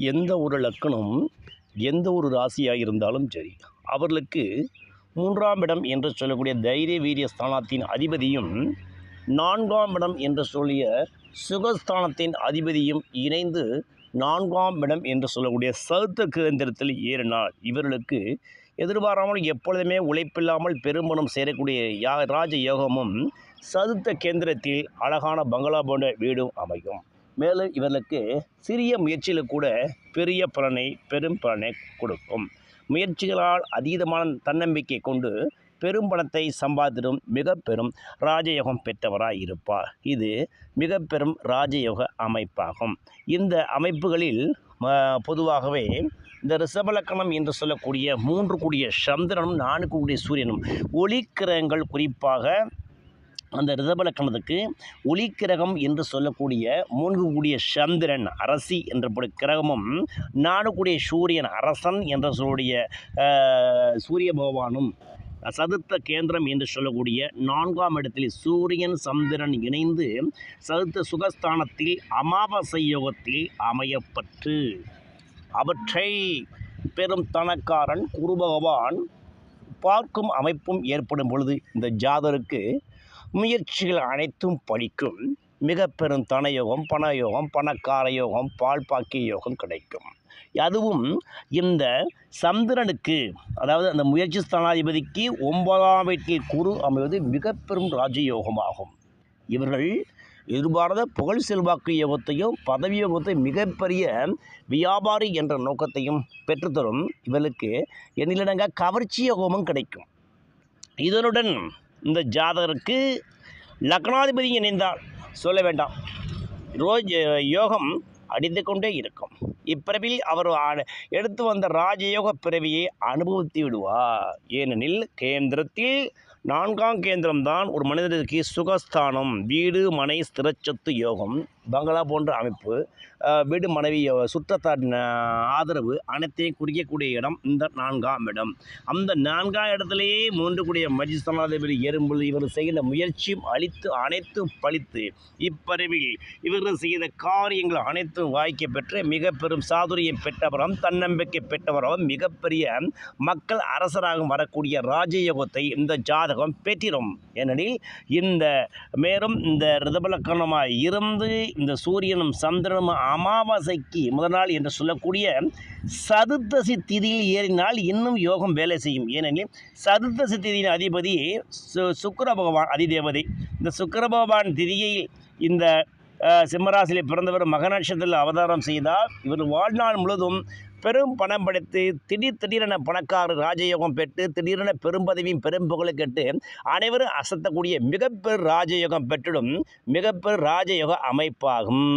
எந்த ஒரு லக்கணம் எந்த ஒரு ராசியாக இருந்தாலும் சரி அவர்களுக்கு மூன்றாம் இடம் என்று சொல்லக்கூடிய தைரிய வீரிய ஸ்தானத்தின் அதிபதியும் நான்காம் இடம் என்று சொல்லிய சுகஸ்தானத்தின் அதிபதியும் இணைந்து நான்காம் இடம் என்று சொல்லக்கூடிய சதுர்த்த கேந்திரத்தில் ஏறினால் இவர்களுக்கு எதிர்பாராமல் எப்பொழுதுமே உழைப்பில்லாமல் பெரும்பணம் சேரக்கூடிய யா ராஜ யோகமும் சதுத்த கேந்திரத்தில் அழகான பங்களா போன்ற வீடும் அமையும். மேலும் இவர்களுக்கு சிறிய முயற்சியில் கூட பெரிய பலனை பெரும் பலனை கொடுக்கும். முயற்சிகளால் அதீதமான தன்னம்பிக்கை கொண்டு பெரும் பணத்தை சம்பாதிடும் மிக பெரும் ராஜயோகம் பெற்றவராக இருப்பார். இது மிக பெரும் ராஜயோக அமைப்பாகும். இந்த அமைப்புகளில் பொதுவாகவே இந்த ரிஷபலக்கணம் என்று சொல்லக்கூடிய மூன்று கூடிய சந்திரனும் நான்கு கூடிய சூரியனும் ஒளிக்கிரகங்கள் குறிப்பாக அந்த ரிஷபலக்கணத்துக்கு ஒளிக்கிரகம் என்று சொல்லக்கூடிய மூன்று கூடிய சந்திரன் அரசி என்ற கிரகமும் நாடு கூடிய சூரியன் அரசன் என்ற சொல்லக்கூடிய சூரிய பகவானும் சதுர்த்த கேந்திரம் என்று சொல்லக்கூடிய நான்காம் இடத்தில் சூரியன் சந்திரன் இணைந்து சதுர்த்த சுகஸ்தானத்தில் அமாவாசை யோகத்தில் அமையப்பட்டு அவற்றை பெரும் தனக்காரன் குரு பகவான் பார்க்கும் அமைப்பும் ஏற்படும் பொழுது இந்த ஜாதருக்கு முயற்சிகள் அனைத்தும் பலிக்கும் மிக பெரும் தனயோகம் பணயோகம் பணக்கார யோகம் பால் பாக்கிய யோகம் கிடைக்கும். அதுவும் இந்த சந்திரனுக்கு அதாவது அந்த முயற்சி ஸ்தானாதிபதிக்கு ஒன்பதாம் வீட்டில் குரு அமைவது மிக பெரும் ராஜயோகமாகும். இவர்கள் எதிர்பாராத புகழ் செல்வாக்கு யோகத்தையும் பதவி யோகத்தையும் மிகப்பெரிய வியாபாரி என்ற நோக்கத்தையும் பெற்றுத்தரும் இவர்களுக்கு எண்ணிலடங்க கவர்ச்சி யோகமும் கிடைக்கும். இதனுடன் இந்த ஜாதகருக்கு லக்னாதிபதி இணைந்தால் சொல்ல வேண்டாம். ரோஜ் யோகம் அடித்து கொண்டே இருக்கும். இப்பிறவில் அவர் எடுத்து வந்த ராஜயோக பிறவியை அனுபவித்து விடுவார். ஏனெனில் கேந்திரத்தில் நான்காம் கேந்திரம்தான் ஒரு மனிதனுக்கு சுகஸ்தானம். வீடு மனை ஸ்திரச்சத்து யோகம். பங்களா போன்ற அமைப்பு வீடு மனைவி சுற்றத்தார் ஆதரவு அனைத்தையும் குறிக்கக்கூடிய இடம் இந்த நான்காம் இடம். அந்த நான்காம் இடத்திலேயே மூன்று கூடிய மஜிஸ்தானாதிபதி ஏறும்பொழுது இவர் செய்கிற முயற்சியும் அளித்து அனைத்தும் பழித்து இப்பறிவில் இவர்கள் செய்த காரியங்கள் அனைத்தும் வாய்க்க பெற்று மிக பெரும் சாதுரியம் பெற்றவரும் தன்னம்பிக்கை பெற்றவரும் மிகப்பெரிய மக்கள் அரசராகவும் வரக்கூடிய ராஜயோகத்தை இந்த ஜாதகம் பெற்றிரும். ஏனெனில் இந்த மேலும் இந்த ரிதபலக்கணமாக இருந்து இந்த சூரியனும் சந்திரனும் அமாவாசைக்கு முதல் நாள் என்று சொல்லக்கூடிய சதுர்த்தசி திதியில் ஏறினால் இன்னும் யோகம் வேலை செய்யும். ஏனெனில் சதுர்த்தசி திதியின் அதிபதி சு சுக்கர பகவான் அதிதேவதை. இந்த சுக்கர பகவான் திதியை இந்த சிம்மராசியில் பிறந்தவர் மக நட்சத்திரத்தில் அவதாரம் செய்தால் இவர் வாழ்நாள் முழுவதும் பெரும் பணம் படைத்து திடீர் திடீரென பணக்காரர் ராஜயோகம் பெற்று திடீரென பெரும் பதவியும் பெரும் புகழை கெட்டு அனைவரும் அசத்தக்கூடிய மிகப்பெரும் ராஜயோகம் பெற்றிடும் மிகப்பெரும் ராஜயோக அமைப்பாகும்.